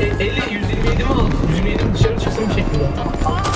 e, 50 127 mi al? 127 mi dışarı çıksın bir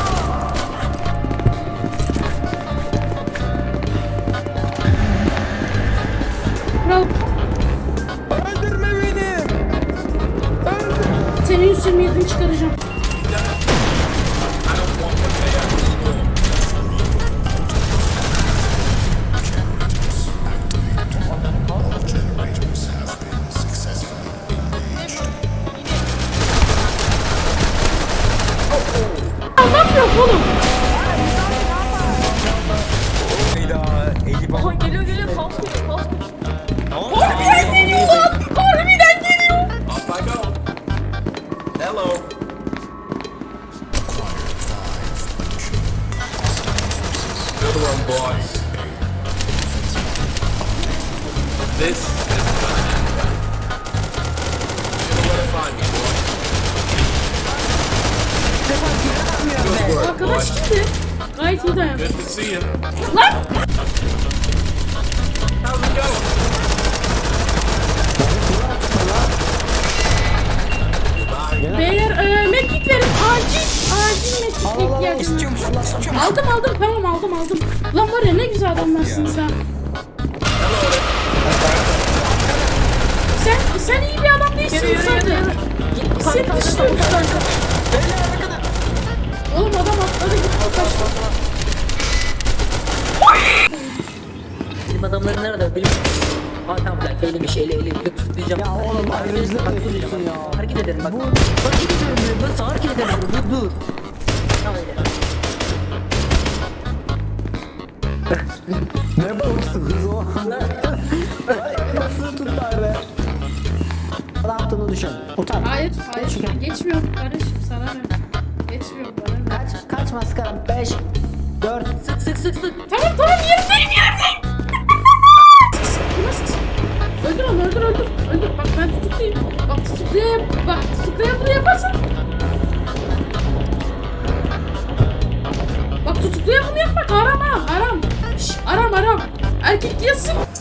Hello. Another one, boys. This is gonna happen. You're gonna find me, boy. Good work, Arkadaş boys. kimdi? Gayet iyi dayan. Good to see you. Lan! How's it going? Beyler e, medkit verin. Acil. Acil medkit ihtiyacım var. Aldım aldım tamam aldım aldım. Lan var ya ne güzel adamlarsınız ha. Sen sen iyi bir adam değilsin zaten. Seni dışlıyoruz kanka. Oğlum adam atladı gitti kaçtı. Benim adamların nerede benim Aa tamam lan eğilmiş eli eli eli tutlayacağım. Ya oğlum ayrıca takılıyorsun ya. Hareket ederim bak. Bak hareket ederim ben sana hareket ederim dur dur. Tamam öyle. Ne boksunuz o? Nasıl tutar be? Ne yaptığını düşün. Utan. Hayır hayır geçmiyorum kardeşim sana ne? Geçmiyorum bana ne? Kaç, kaç maskaram? 5, 4, Sık sık sık sık. Tamam tamam yerimdeyim yerimdeyim. Öldür onu öldür öldür. Öldür bak ben tutukluyum. Bak tutukluya bak tutukluya bunu yaparsan. Bak tutukluya bunu yapmak haram ha haram. Şş, aram aram. Erkek diyorsun.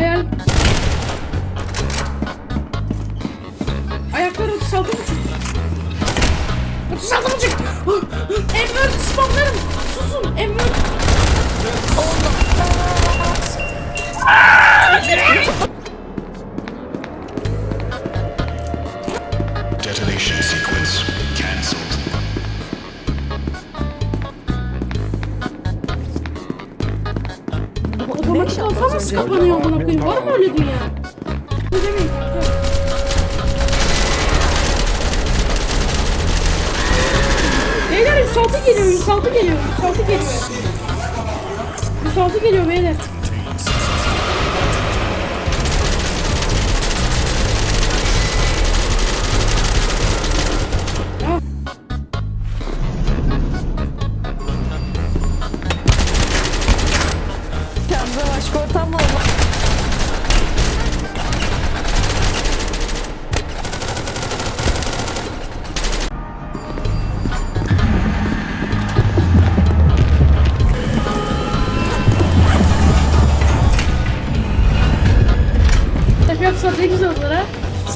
Ayar... Ayakları 36 buçuk. 36 buçuk. Emre spamlarım. Susun Emre. Detonation nasıl kapanıyor amına koyayım? Var mı öyle dünya? Ne kanka. Beyler 106 geliyor, 106 geliyor, 106 geliyor. 106 geliyor beyler.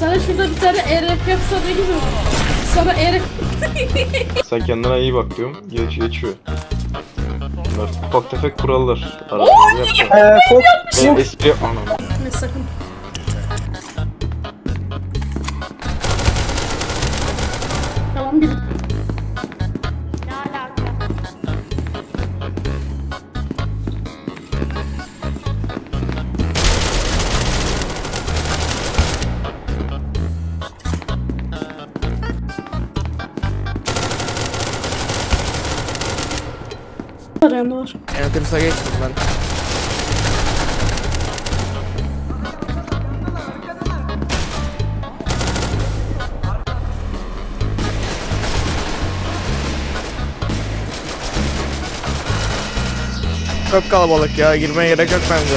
Sana şurada bir tane RF yapsa ne olur. Sana RF... Sen kendine iyi bak diyorum. Geç, geçiyor. Bunlar ufak tefek kurallar. Yapacağım. Eee Fox, Ben espri anam. Ne sakın. var yanında var. Enterpris'a geçtim ben. Çok kalabalık ya girmeye gerek yok bence.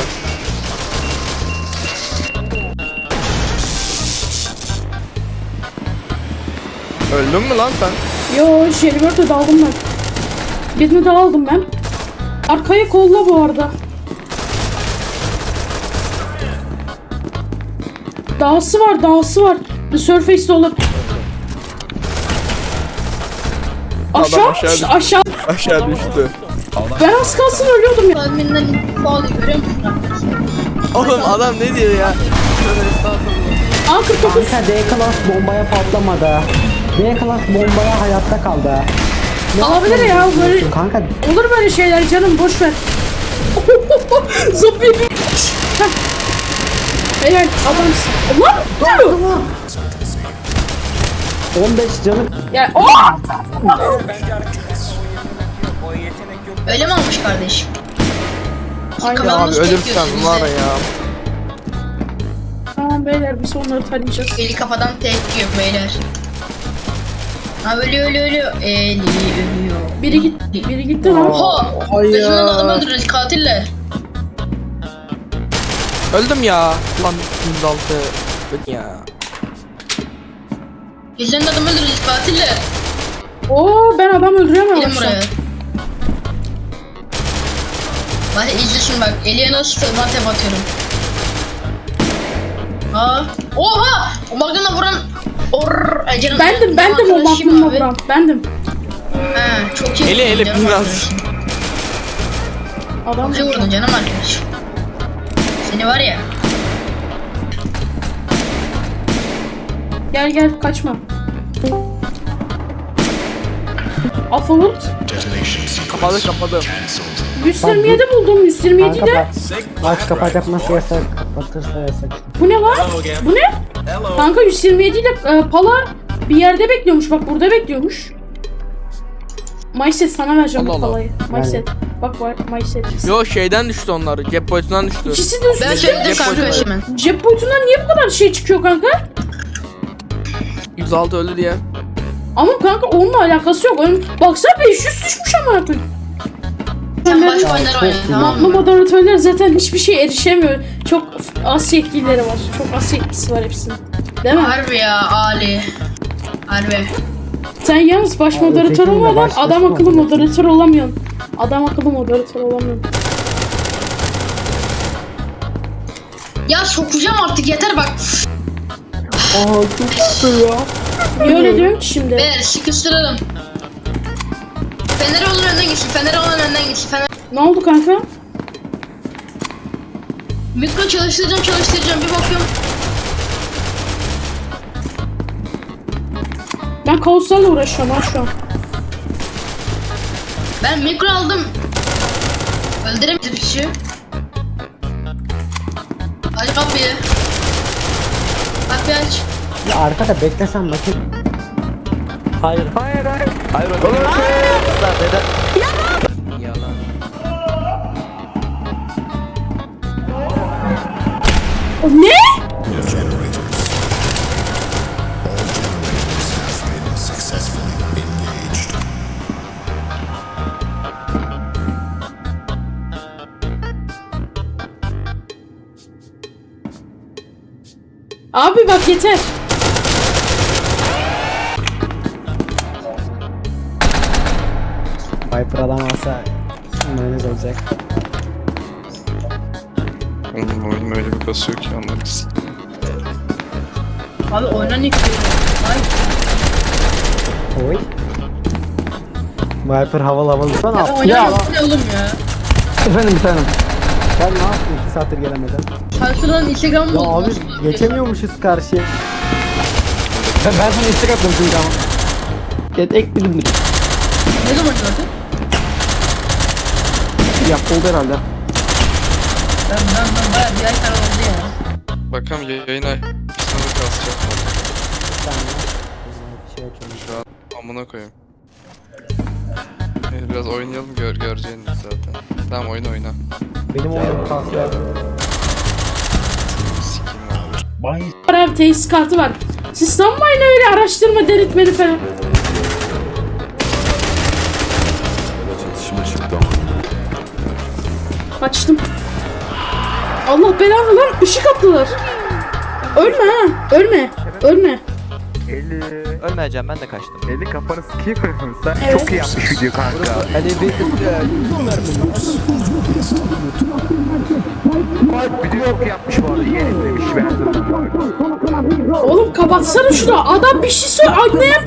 Öldün mü lan sen? Yo, Şeribert'e daldım ben. Birini daha aldım ben. Arkaya kolla bu arada. Dağısı var, dağısı var. The Surface'de olur. Aşağı, aşağı düştü. aşağı. Aşağı düştü. Ben az kalsın ölüyordum ya. Oğlum adam ne diyor ya? Tövbe estağfurullah. A49. Kanka D-Class bombaya patlamadı. D-Class bombaya hayatta kaldı. Alabilir ya böyle. Kanka Olur böyle şeyler canım boş ver. Zombi bir. Heh. Helal adamsın. Lan dur. 15 canı Ya oh! O yetenek yok. Öyle mi olmuş kardeş? Ya abi tek ölürsen var ya. Tamam beyler biz onları tanıyacağız. Eli kafadan tek yiyor beyler. Ha ölüyor ölüyor ölüyor. Eli ölüyor. Biri gitti, biri gitti lan. Oha! Gözünden adam öldürürüz katiller. Öldüm ya. Lan 106. Öldüm ya. Gözünden adam öldürürüz katiller. Oo ben adam öldüremem Gelin buraya. Bak izle şimdi bak. Eliye nasıl mantep atıyorum. Aa. Oha! O magnumla vuran Or, canım, Bendim, bendim o arkadaşım maklumla abi. vuran. Bendim. Ha, çok iyi. Eli Canım biraz. arkadaşım. Adam Bize vurdun canım arkadaşım. Seni var ya. Gel gel kaçma. Sequence Kapadı kapadı. cancelled. 127 buldum 127 kanka de. Aç kapat nasıl yasak kapatırsa yasak. Bu ne again. Bu ne? Hello. Kanka 127 ile e, Pala bir yerde bekliyormuş. Bak burada bekliyormuş. Mayset sana vereceğim Allah bu Allah. Pala'yı. Mayset. Bak var Mayset. Yo şeyden düştü onlar. Cep boyutundan düştü. İkisi de Ben söyledim Cep kanka boyutu. hemen. Cep boyutundan niye bu kadar şey çıkıyor kanka? 106 öldü diye. Ama kanka onunla alakası yok. Ön... Baksana 500 düşmüş ama artık. Sen baş oynar oyna tamam Maklu mı? moderatörler zaten hiçbir şey erişemiyor. Çok az yetkileri var. Çok az yetkisi var hepsinin. Değil mi? Harbi ya Ali. Harbi. Sen yalnız baş moderatör ötekinin de olmadan başkası adam akıllı moderatör olamıyorsun. Adam akıllı moderatör olamıyorsun. Ya sokacağım artık yeter bak. Aa çok kötü ya. Niye öyle diyorum ki şimdi? Beyler sıkıştıralım. Fener olan önden gitsin. Fener olan önden gitsin. Fener... Ne oldu kanka? Mikro çalıştıracağım çalıştıracağım bir bakıyorum. Ben kaoslarla uğraşıyorum ha şu an. Ben mikro aldım. Öldüremedim kişi. Aç kapıyı. Kapıyı aç. Ya arkada beklesen bakayım. Hayır. Hayır hayır. Hayır O ne? Successfully engaged. Abi bak yeter. Viper adam alsa mayonez olacak. Oğlum oyun öyle bir kasıyor ki anlarız. Abi oynan ilk Ay. Oy. Viper havalı havalı. Lan Ya al. oynan ne oğlum ya? Efendim bir tanem. Ben ne yaptım 2 saattir gelemeden. Karşıdan Instagram mı Ya oldu? abi geçemiyormuşuz karşıya. Ben, ben sana istek attım çünkü ama. Et ek bir dindir. Ne zaman gördün? Yap oldu herhalde. Ben ben ben bayağı bir ay kadar oldu ya. Bakalım yayına sınırı kasacak. Şey açıyorum. Şu an amına koyayım. Neyse, Biraz oynayalım gör göreceğiniz zaten. Tamam oyun oyna. Benim oyunum kasıyor. Sikim var. Var abi tesis kartı var. Siz sanmayın öyle araştırma deritmeni falan. Kaçtım. Allah belanı lan ışık attılar. Ölme ha. Ölme. Ölme. Ölmeyeceğim ben de kaçtım. Eli kafanı sikeyim sen. Evet. Çok iyi yapmış video kanka. Hani bir Video çok iyi yapmış bu arada. İyi etmemiş ben. Oğlum kapatsana şunu. Adam bir şey söyle. Ay ne yap?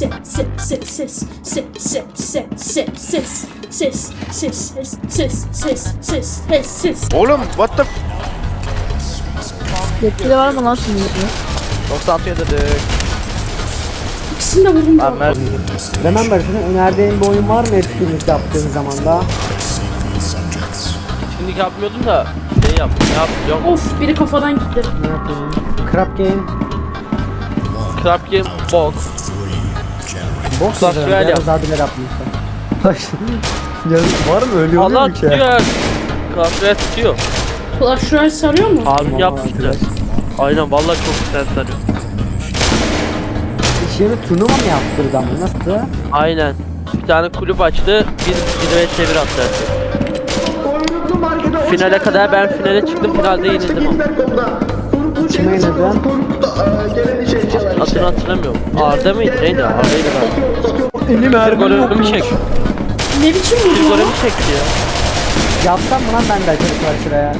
Ses ses ses ses ses ses ses ses ses ses ses ses Oğlum what the Yetkili var mı lan şimdi? 96 yadırdık. İkisini de vurdum. Lan Mert. Remember senin önerdiğin bir oyun var mı etkinlik yaptığın zamanda? Şimdi yapmıyordum da şey yap. Ne yapacağım? Of biri kafadan gitti. Ne yapayım? Crap Game. Crap game. Box Yazarım. şöyle Biraz yap. daha diler yapmışlar. Var mı? Ölüyor Allah muyum ki? tutuyor. Klasörü tutuyor. Clash Royale sarıyor mu? Abim yapmıştı. Aynen vallahi çok güzel sarıyor. Yeri turnuva mı yaptırdı ama nasıl? Aynen. Bir tane kulüp açtı. Bir ve çevir attı. Finale kadar ben finale çıktım. Finalde yenildim ama. Kime yönedin? Adını hatırlamıyorum. Arda mıydı? Neydi? Arda'ydı galiba. Elim Bir golümü çek. Ne biçim vurdu lan? golümü çekti ya. Yapsam mı lan ben de açarım şuraya?